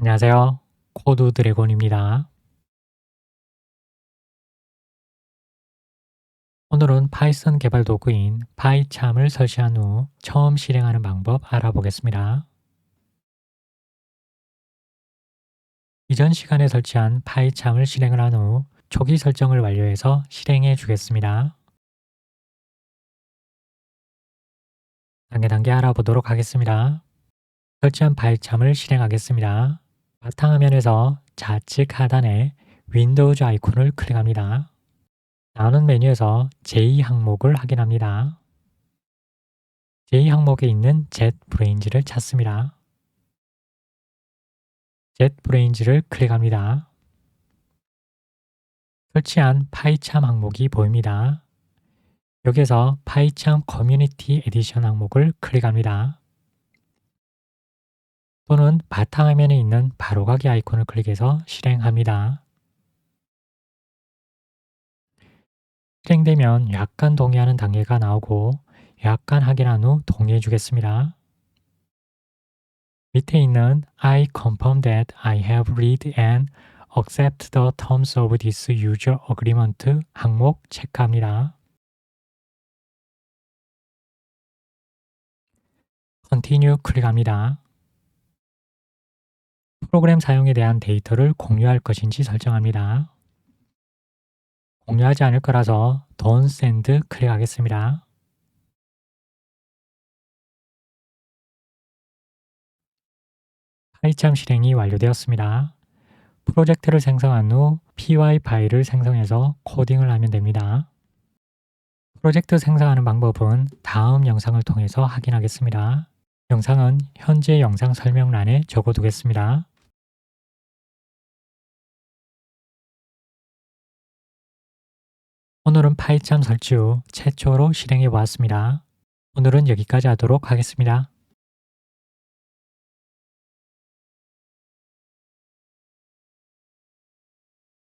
안녕하세요. 코드 드래곤입니다. 오늘은 파이썬 개발 도구인 파이참을 설치한 후 처음 실행하는 방법 알아보겠습니다. 이전 시간에 설치한 파이참을 실행을 한 후 초기 설정을 완료해서 실행해 주겠습니다. 단계 단계 알아보도록 하겠습니다. 설치한 파이참을 실행하겠습니다. 바탕화면에서 좌측 하단에 윈도우즈 아이콘을 클릭합니다. 나오는 메뉴에서 제2항목을 확인합니다. 제2항목에 있는 JetBrains를 찾습니다. JetBrains를 클릭합니다. 설치한 파이참 항목이 보입니다. 여기에서 파이참 커뮤니티 에디션 항목을 클릭합니다. 또는 바탕화면에 있는 바로가기 아이콘을 클릭해서 실행합니다. 실행되면 약간 동의하는 단계가 나오고 약간 확인한 후 동의해 주겠습니다. 밑에 있는 I confirm that I have read and accept the terms of this user agreement 항목 체크합니다. Continue 클릭합니다. 프로그램 사용에 대한 데이터를 공유할 것인지 설정합니다. 공유하지 않을 거라서 Don't Send 클릭하겠습니다. 파이참 실행이 완료되었습니다. 프로젝트를 생성한 후 py 파일을 생성해서 코딩을 하면 됩니다. 프로젝트 생성하는 방법은 다음 영상을 통해서 확인하겠습니다. 영상은 현재 영상 설명란에 적어두겠습니다. 오늘은 파이참 설치 후 최초로 실행해 보았습니다. 오늘은 여기까지 하도록 하겠습니다.